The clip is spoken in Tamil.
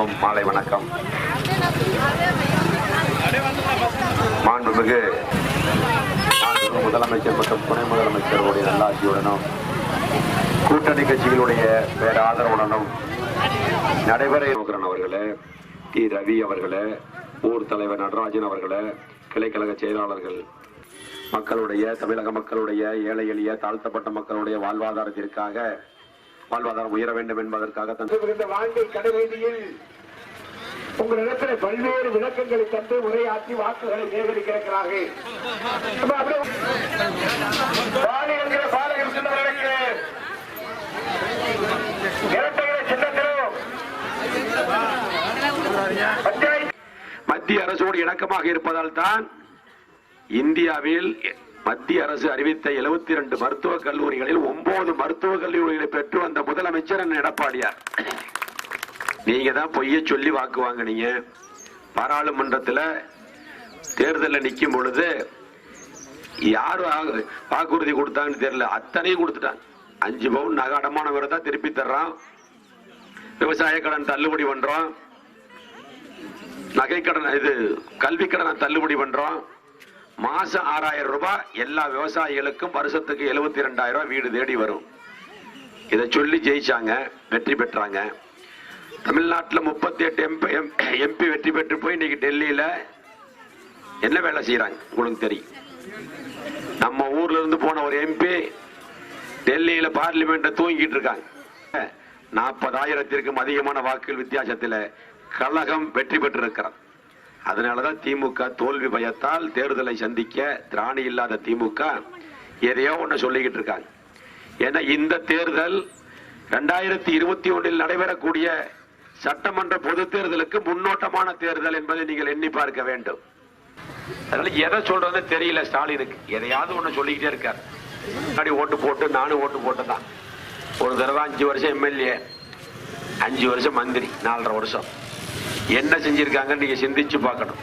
அனைவருக்கும் மாலை வணக்கம். மாண்புமிகு முதலமைச்சர் மற்றும் துணை முதலமைச்சருடைய நல்லாட்சியுடனும் கூட்டணி கட்சிகளுடைய வேற ஆதரவுடனும் நடைபெற இருக்கிற அவர்களே. டி ரவி அவர்களே ஊர் தலைவர் நடராஜன் அவர்களே கிளைக்கழக செயலாளர்கள் மக்களுடைய தமிழக மக்களுடைய ஏழை எளிய தாழ்த்தப்பட்ட மக்களுடைய வாழ்வாதாரத்திற்காக வாழ்வாதாரம் உயர வேண்டும் என்பதற்காக வாழ்க்கை கடைவீதியில் உங்களிடத்தில் பல்வேறு விளக்கங்களை தந்து உரையாற்றி வாக்குகளை சேகரிக்கிறார்கள் மத்திய அரசோடு இணக்கமாக இருப்பதால் தான் இந்தியாவில் மத்திய அரசு அறிவித்த 72 ரெண்டு மருத்துவக் கல்லூரிகளில் ஒன்பது மருத்துவக் கல்லூரிகளை பெற்று வந்த முதலமைச்சர் எடப்பாடியார். நீங்க தான் பொய்ய சொல்லி வாக்கு வாங்கினீங்க. பாராளுமன்றத்தில் தேர்தலில் நிற்கும் பொழுது யார் வாக்குறுதி கொடுத்தாங்கன்னு தெரியல. அத்தனையும் கொடுத்துட்டாங்க. அஞ்சு பவுன் நகை அடமான தான் திருப்பி தர்றான். விவசாய கடன் தள்ளுபடி பண்றோம் நகை கடன் இது கல்வி கடனை தள்ளுபடி பண்றோம் மாசம் ஆறாயிரம் ரூபாய் எல்லா விவசாயிகளுக்கும் வருஷத்துக்கு எழுபத்தி ரெண்டாயிரம் ரூபாய் வீடு தேடி வரும். இதை சொல்லி ஜெயிச்சாங்க வெற்றி பெற்றாங்க. தமிழ்நாட்டில் முப்பத்தி எட்டு எம்பி எம்பி வெற்றி பெற்று போய் இன்னைக்கு டெல்லியில் என்ன வேலை செய்கிறாங்க உங்களுக்கு தெரியும். நம்ம ஊர்ல இருந்து போன ஒரு எம்பி டெல்லியில பார்லிமெண்ட்டை தூங்கிட்டு இருக்காங்க. நாற்பதாயிரத்திற்கும் அதிகமான வாக்குகள் வித்தியாசத்தில் கழகம் வெற்றி பெற்றிருக்கிறது. அதனாலதான் திமுக தோல்வி பயத்தால் தேர்தலை சந்திக்க திராணி இல்லாத திமுக எதையோ ஒன்று சொல்லிக்கிட்டு இருக்காங்க. ஏன்னா இந்த தேர்தல் ரெண்டாயிரத்தி இருபத்தி ஒன்றில் நடைபெறக்கூடிய சட்டமன்ற பொது தேர்தலுக்கு முன்னோட்டமான தேர்தல் என்பதை நீங்கள் எண்ணி பார்க்க வேண்டும். அதனால எதை சொல்றது தெரியல ஸ்டாலினுக்கு. எதையாவது ஒண்ணு சொல்லிக்கிட்டே இருக்கார். முன்னாடி ஓட்டு போட்டு நானும் ஓட்டு போட்டதான். ஒரு தடவை அஞ்சு வருஷம் எம்எல்ஏ அஞ்சு வருஷம் மந்திரி நாலரை வருஷம். என்ன செஞ்சிருக்காங்கன்னு நீங்க சிந்திச்சு பார்க்கணும்.